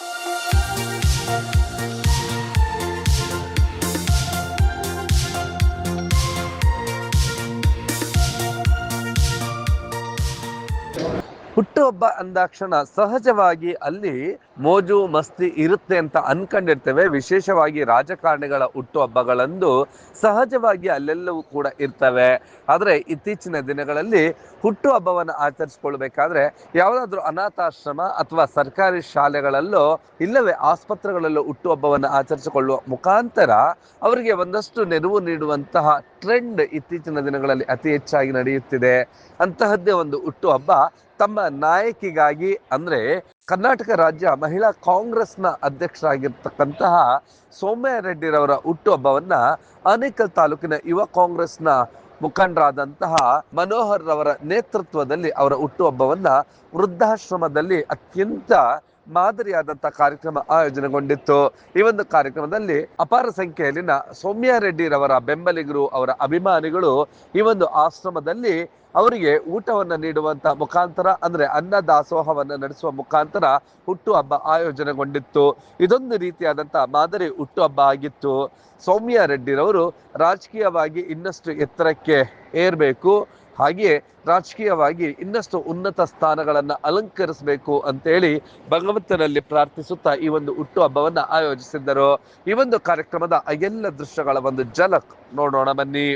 Thank you. ಹುಟ್ಟುಹಬ್ಬ ಅಂದಾಕ್ಷಣ ಸಹಜವಾಗಿ ಅಲ್ಲಿ ಮೋಜು, ಮಸ್ತಿ ಇರುತ್ತೆ ಅಂತ ಅನ್ಕೊಂಡಿರ್ತೇವೆ. ವಿಶೇಷವಾಗಿ ರಾಜಕಾರಣಿಗಳ ಹುಟ್ಟುಹಬ್ಬಗಳಂದು ಸಹಜವಾಗಿ ಅಲ್ಲೆಲ್ಲವೂ ಕೂಡ ಇರ್ತವೆ. ಆದರೆ ಇತ್ತೀಚಿನ ದಿನಗಳಲ್ಲಿ ಹುಟ್ಟುಹಬ್ಬವನ್ನು ಆಚರಿಸ್ಕೊಳ್ಬೇಕಾದ್ರೆ ಯಾವುದಾದ್ರೂ ಅನಾಥಾಶ್ರಮ ಅಥವಾ ಸರ್ಕಾರಿ ಶಾಲೆಗಳಲ್ಲೋ ಇಲ್ಲವೇ ಆಸ್ಪತ್ರೆಗಳಲ್ಲೋ ಹುಟ್ಟುಹಬ್ಬವನ್ನು ಆಚರಿಸಿಕೊಳ್ಳುವ ಮುಖಾಂತರ ಅವರಿಗೆ ಒಂದಷ್ಟು ನೆರವು ನೀಡುವಂತಹ ಟ್ರೆಂಡ್ ಇತ್ತೀಚಿನ ದಿನಗಳಲ್ಲಿ ಅತಿ ಹೆಚ್ಚಾಗಿ ನಡೆಯುತ್ತಿದೆ. ಅಂತಹದ್ದೇ ಒಂದು ಹುಟ್ಟುಹಬ್ಬ ತಮ್ಮ ನಾಯಕಿಗಾಗಿ ಅಂದ್ರೆ ಕರ್ನಾಟಕ ರಾಜ್ಯ ಮಹಿಳಾ ಕಾಂಗ್ರೆಸ್ನ ಅಧ್ಯಕ್ಷರಾಗಿರ್ತಕ್ಕಂತಹ ಸೌಮ್ಯ ರೆಡ್ಡಿರವರ ಹುಟ್ಟುಹಬ್ಬವನ್ನ ಆನೇಕಲ್ ತಾಲೂಕಿನ ಯುವ ಕಾಂಗ್ರೆಸ್ನ ಮುಖಂಡರಾದಂತಹ ಮನೋಹರ್ ರವರ ನೇತೃತ್ವದಲ್ಲಿ ಅವರ ಹುಟ್ಟುಹಬ್ಬವನ್ನ ವೃದ್ಧಾಶ್ರಮದಲ್ಲಿ ಅತ್ಯಂತ ಮಾದರಿಯಾದಂಥ ಕಾರ್ಯಕ್ರಮ ಆಯೋಜನೆಗೊಂಡಿತ್ತು. ಈ ಒಂದು ಕಾರ್ಯಕ್ರಮದಲ್ಲಿ ಅಪಾರ ಸಂಖ್ಯೆಯಲ್ಲಿನ ಸೌಮ್ಯ ರೆಡ್ಡಿರವರ ಬೆಂಬಲಿಗರು, ಅವರ ಅಭಿಮಾನಿಗಳು ಈ ಒಂದು ಆಶ್ರಮದಲ್ಲಿ ಅವರಿಗೆ ಊಟವನ್ನು ನೀಡುವಂತ ಮುಖಾಂತರ, ಅಂದ್ರೆ ಅನ್ನ ದಾಸೋಹವನ್ನು ನಡೆಸುವ ಮುಖಾಂತರ ಹುಟ್ಟುಹಬ್ಬ ಆಯೋಜನೆಗೊಂಡಿತ್ತು. ಇದೊಂದು ರೀತಿಯಾದಂತಹ ಮಾದರಿ ಹುಟ್ಟುಹಬ್ಬ ಆಗಿತ್ತು. ಸೌಮ್ಯ ರೆಡ್ಡಿರವರು ರಾಜಕೀಯವಾಗಿ ಇನ್ನಷ್ಟು ಎತ್ತರಕ್ಕೆ ಏರ್ಬೇಕು. ಹಾಗೆಯೇ ರಾಜಕೀಯವಾಗಿ ಇನ್ನಷ್ಟು ಉನ್ನತ ಸ್ಥಾನಗಳನ್ನು ಅಲಂಕರಿಸಬೇಕು ಅಂತೇಳಿ ಭಗವಂತನಲ್ಲಿ ಪ್ರಾರ್ಥಿಸುತ್ತಾ ಈ ಒಂದು ಹುಟ್ಟುಹಬ್ಬವನ್ನ ಆಯೋಜಿಸಿದ್ದರು. ಈ ಒಂದು ಕಾರ್ಯಕ್ರಮದ ಎಲ್ಲ ದೃಶ್ಯಗಳ ಒಂದು ಜಲಕ್ ನೋಡೋಣ ಬನ್ನಿ.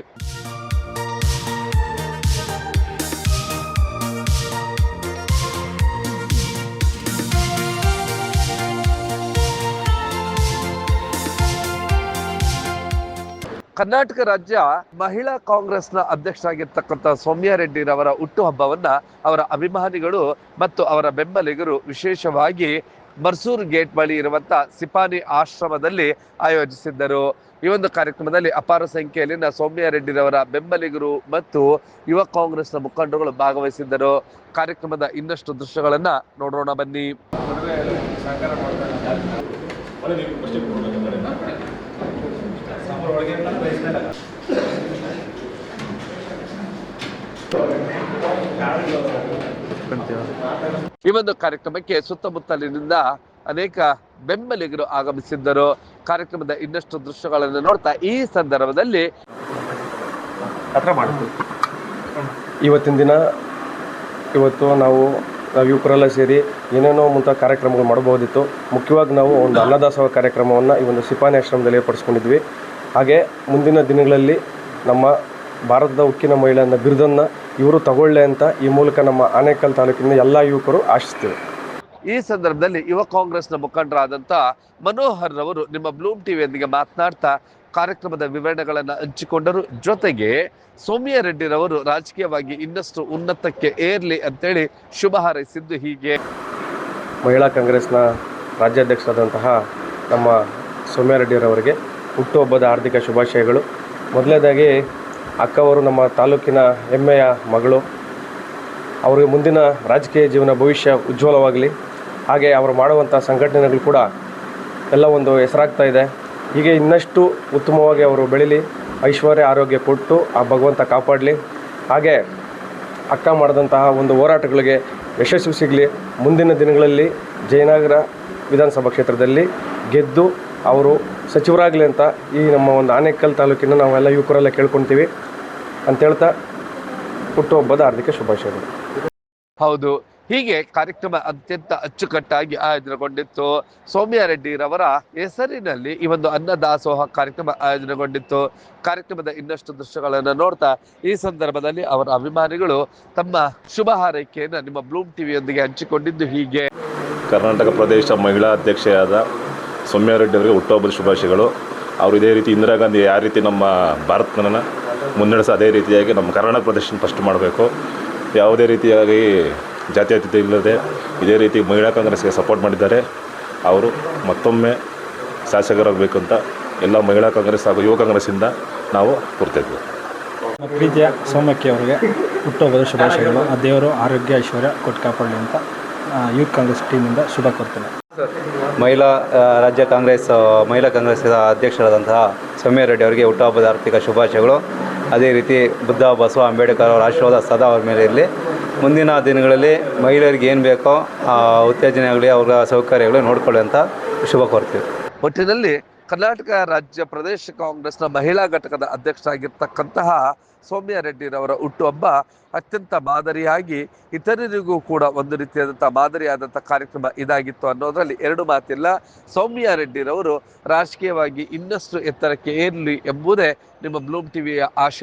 ಕರ್ನಾಟಕ ರಾಜ್ಯ ಮಹಿಳಾ ಕಾಂಗ್ರೆಸ್ನ ಅಧ್ಯಕ್ಷರಾಗಿರ್ತಕ್ಕಂಥ ಸೌಮ್ಯ ರೆಡ್ಡಿರವರ ಹುಟ್ಟುಹಬ್ಬವನ್ನ ಅವರ ಅಭಿಮಾನಿಗಳು ಮತ್ತು ಅವರ ಬೆಂಬಲಿಗರು ವಿಶೇಷವಾಗಿ ಮರ್ಸೂರ್ ಗೇಟ್ ಬಳಿ ಇರುವಂತ ಸಿಪಾನಿ ಆಶ್ರಮದಲ್ಲಿ ಆಯೋಜಿಸಿದ್ದರು. ಈ ಒಂದು ಕಾರ್ಯಕ್ರಮದಲ್ಲಿ ಅಪಾರ ಸಂಖ್ಯೆಯಲ್ಲಿನ ಸೌಮ್ಯ ರೆಡ್ಡಿರವರ ಬೆಂಬಲಿಗರು ಮತ್ತು ಯುವ ಕಾಂಗ್ರೆಸ್ನ ಮುಖಂಡರುಗಳು ಭಾಗವಹಿಸಿದ್ದರು. ಕಾರ್ಯಕ್ರಮದ ಇನ್ನಷ್ಟು ದೃಶ್ಯಗಳನ್ನ ನೋಡೋಣ ಬನ್ನಿ. ಈ ಒಂದು ಕಾರ್ಯಕ್ರಮಕ್ಕೆ ಸುತ್ತಮುತ್ತಲಿನಿಂದ ಅನೇಕ ಬೆಂಬಲಿಗರು ಆಗಮಿಸಿದ್ದರು. ಕಾರ್ಯಕ್ರಮದ ಇನ್ನಷ್ಟು ದೃಶ್ಯಗಳನ್ನು ನೋಡ್ತಾ ಈ ಸಂದರ್ಭದಲ್ಲಿ ಇವತ್ತಿನ ದಿನ ಇವತ್ತು ನಾವು ನಾವು ಯುವಕರೆಲ್ಲ ಸೇರಿ ಏನೇನೋ ಮುಂತ ಕಾರ್ಯಕ್ರಮಗಳು ಮಾಡಬಹುದಿತ್ತು. ಮುಖ್ಯವಾಗಿ ನಾವು ಒಂದು ಅನ್ನದಾಸೋಹ ಕಾರ್ಯಕ್ರಮವನ್ನು ಈ ಒಂದು ಸಿಪಾನಿ ಆಶ್ರಮದಲ್ಲಿ ಏರ್ಪಡಿಸ್ಕೊಂಡಿದ್ವಿ. ಹಾಗೆ ಮುಂದಿನ ದಿನಗಳಲ್ಲಿ ನಮ್ಮ ಭಾರತದ ಉಕ್ಕಿನ ಮಹಿಳೆ ಅನ್ನೋ ಬಿರುದನ್ನು ಇವರು ತಗೊಳ್ಳೆ ಅಂತ ಈ ಮೂಲಕ ನಮ್ಮ ಆನೇಕಲ್ ತಾಲೂಕಿನ ಎಲ್ಲ ಯುವಕರು ಆಶಿಸ್ತೀವಿ. ಈ ಸಂದರ್ಭದಲ್ಲಿ ಯುವ ಕಾಂಗ್ರೆಸ್ನ ಮುಖಂಡರಾದಂಥ ಮನೋಹರ್ ರವರು ನಿಮ್ಮ ಬ್ಲೂಮ್ ಟಿವಿಯೊಂದಿಗೆ ಮಾತನಾಡ್ತಾ ಕಾರ್ಯಕ್ರಮದ ವಿವರಣೆಗಳನ್ನು ಹಂಚಿಕೊಂಡರು. ಜೊತೆಗೆ ಸೌಮ್ಯ ರೆಡ್ಡಿರವರು ರಾಜಕೀಯವಾಗಿ ಇನ್ನಷ್ಟು ಉನ್ನತಕ್ಕೆ ಏರ್ಲಿ ಅಂತೇಳಿ ಶುಭ ಹಾರೈಸಿದ್ದು ಹೀಗೆ. ಮಹಿಳಾ ಕಾಂಗ್ರೆಸ್ನ ರಾಜ್ಯಾಧ್ಯಕ್ಷರಾದಂತಹ ನಮ್ಮ ಸೌಮ್ಯ ರೆಡ್ಡಿಯವರಿಗೆ ಹುಟ್ಟುಹಬ್ಬದ ಆರ್ಥಿಕ ಶುಭಾಶಯಗಳು. ಮೊದಲನೇದಾಗಿ ಅಕ್ಕವರು ನಮ್ಮ ತಾಲೂಕಿನ ಹೆಮ್ಮೆಯ ಮಗಳು. ಅವರಿಗೆ ಮುಂದಿನ ರಾಜಕೀಯ ಜೀವನ ಭವಿಷ್ಯ ಉಜ್ವಲವಾಗಲಿ. ಹಾಗೆ ಅವರು ಮಾಡುವಂಥ ಸಂಘಟನೆಗಳು ಕೂಡ ಎಲ್ಲ ಒಂದು ಹೆಸರಾಗ್ತಾ ಇದೆ. ಹೀಗೆ ಇನ್ನಷ್ಟು ಉತ್ತಮವಾಗಿ ಅವರು ಬೆಳೀಲಿ, ಐಶ್ವರ್ಯ, ಆರೋಗ್ಯ ಕೊಟ್ಟು ಆ ಭಗವಂತ ಕಾಪಾಡಲಿ. ಹಾಗೆ ಅಕ್ಕ ಮಾಡಿದಂತಹ ಒಂದು ಹೋರಾಟಗಳಿಗೆ ಯಶಸ್ಸು ಸಿಗಲಿ. ಮುಂದಿನ ದಿನಗಳಲ್ಲಿ ಜಯನಗರ ವಿಧಾನಸಭಾ ಕ್ಷೇತ್ರದಲ್ಲಿ ಗೆದ್ದು ಅವರು ಸಚಿವರಾಗಲಿ ಅಂತ ಈ ನಮ್ಮ ಒಂದು ಆನೇಕಲ್ ತಾಲೂಕಿನ ನಾವೆಲ್ಲ ಯುವಕರೆಲ್ಲ ಕೇಳ್ಕೊತೀವಿ ಅಂತ ಹೇಳ್ತಾ ಹುಟ್ಟುಹಬ್ಬದ ಹಾರ್ದಿಕ ಶುಭಾಶಯಗಳು. ಹೌದು ಹೀಗೆ ಕಾರ್ಯಕ್ರಮ ಅತ್ಯಂತ ಅಚ್ಚುಕಟ್ಟಾಗಿ ಆಯೋಜನೆಗೊಂಡಿತ್ತು. ಸೌಮ್ಯ ರೆಡ್ಡಿರವರ ಹೆಸರಿನಲ್ಲಿ ಈ ಒಂದು ಅನ್ನದಾಸೋಹ ಕಾರ್ಯಕ್ರಮ ಆಯೋಜನೆಗೊಂಡಿತ್ತು. ಕಾರ್ಯಕ್ರಮದ ಇನ್ನಷ್ಟು ದೃಶ್ಯಗಳನ್ನು ನೋಡ್ತಾ ಈ ಸಂದರ್ಭದಲ್ಲಿ ಅವರ ಅಭಿಮಾನಿಗಳು ತಮ್ಮ ಶುಭ ಹಾರೈಕೆಯನ್ನು ನಿಮ್ಮ ಬ್ಲೂಮ್ ಟಿವಿಯೊಂದಿಗೆ ಹಂಚಿಕೊಂಡಿದ್ದು ಹೀಗೆ. ಕರ್ನಾಟಕ ಪ್ರದೇಶ ಮಹಿಳಾ ಅಧ್ಯಕ್ಷೆಯಾದ ಸೌಮ್ಯ ರೆಡ್ಡಿ ಅವರಿಗೆ ಹುಟ್ಟುಹಬ್ಬದ ಶುಭಾಶಯಗಳು. ಅವರು ಇದೇ ರೀತಿ ಇಂದಿರಾ ಗಾಂಧಿ ಯಾವ ರೀತಿ ನಮ್ಮ ಭಾರತನ ಮುನ್ನಡೆಸ ಅದೇ ರೀತಿಯಾಗಿ ನಮ್ಮ ಕರ್ನಾಟಕ ಪ್ರದರ್ಶನ ಫಸ್ಟ್ ಮಾಡಬೇಕು. ಯಾವುದೇ ರೀತಿಯಾಗಿ ಜಾತ್ಯತೀತ ಇಲ್ಲದೆ ಇದೇ ರೀತಿ ಮಹಿಳಾ ಕಾಂಗ್ರೆಸ್ಗೆ ಸಪೋರ್ಟ್ ಮಾಡಿದ್ದಾರೆ. ಅವರು ಮತ್ತೊಮ್ಮೆ ಶಾಸಕರಾಗಬೇಕು ಅಂತ ಎಲ್ಲ ಮಹಿಳಾ ಕಾಂಗ್ರೆಸ್ ಹಾಗೂ ಯುವ ಕಾಂಗ್ರೆಸ್ಸಿಂದ ನಾವು ಕೋರ್ತಿದ್ವಿ ಪ್ರೀತಿಯ ಸೌಮ್ಯಕ್ಕೆ ಅವರಿಗೆ ಹುಟ್ಟುಹಬ್ಬದ ಶುಭಾಶಯಗಳು. ಆ ದೇವರು ಆರೋಗ್ಯ, ಐಶ್ವರ್ಯ ಕೊಟ್ಟು ಕಾಪಾಡಲಿ ಅಂತ ಯೂತ್ ಕಾಂಗ್ರೆಸ್ ಟೀಮಿಂದ ಶುಭ ಕೋರ್ತೇನೆ. ಮಹಿಳಾ ರಾಜ್ಯ ಕಾಂಗ್ರೆಸ್ ಮಹಿಳಾ ಕಾಂಗ್ರೆಸ್ ಅಧ್ಯಕ್ಷರಾದಂತಹ ಸೌಮ್ಯ ರೆಡ್ಡಿ ಅವರಿಗೆ ಹುಟ್ಟುಹಬ್ಬದ ಆರ್ಥಿಕ ಶುಭಾಶಯಗಳು. ಅದೇ ರೀತಿ ಬುದ್ಧ ಬಸವ ಅಂಬೇಡ್ಕರ್ ಅವರ ಆಶೀರ್ವಾದ ಸದಾ ಅವರ ಮೇಲೆ ಇರಲಿ. ಮುಂದಿನ ದಿನಗಳಲ್ಲಿ ಮಹಿಳೆಯರಿಗೆ ಏನು ಬೇಕೋ ಆ ಉತ್ತೇಜನೆ ಆಗಲಿ ಅವರ ಸೌಕರ್ಯಗಳು ನೋಡ್ಕೊಳ್ಳಿ ಅಂತ ಶುಭ ಕೋರ್ತೀವಿ. ಒಟ್ಟಿನಲ್ಲಿ ಕರ್ನಾಟಕ ರಾಜ್ಯ ಪ್ರದೇಶ ಕಾಂಗ್ರೆಸ್ನ ಮಹಿಳಾ ಘಟಕದ ಅಧ್ಯಕ್ಷರಾಗಿರ್ತಕ್ಕಂತಹ ಸೌಮ್ಯ ರೆಡ್ಡಿರವರ ಹುಟ್ಟುಹಬ್ಬ ಅತ್ಯಂತ ಮಾದರಿಯಾಗಿ ಇತರರಿಗೂ ಕೂಡ ಒಂದು ರೀತಿಯಾದಂಥ ಮಾದರಿಯಾದಂಥ ಕಾರ್ಯಕ್ರಮ ಇದಾಗಿತ್ತು ಅನ್ನೋದರಲ್ಲಿ ಎರಡು ಮಾತಿಲ್ಲ. ಸೌಮ್ಯ ರೆಡ್ಡಿರವರು ರಾಜಕೀಯವಾಗಿ ಇನ್ನಷ್ಟು ಎತ್ತರಕ್ಕೆ ಏರಲಿ ಎಂಬುದೇ ನಿಮ್ಮ ಬ್ಲೂಮ್ ಟಿವಿಯ ಆಶಯ.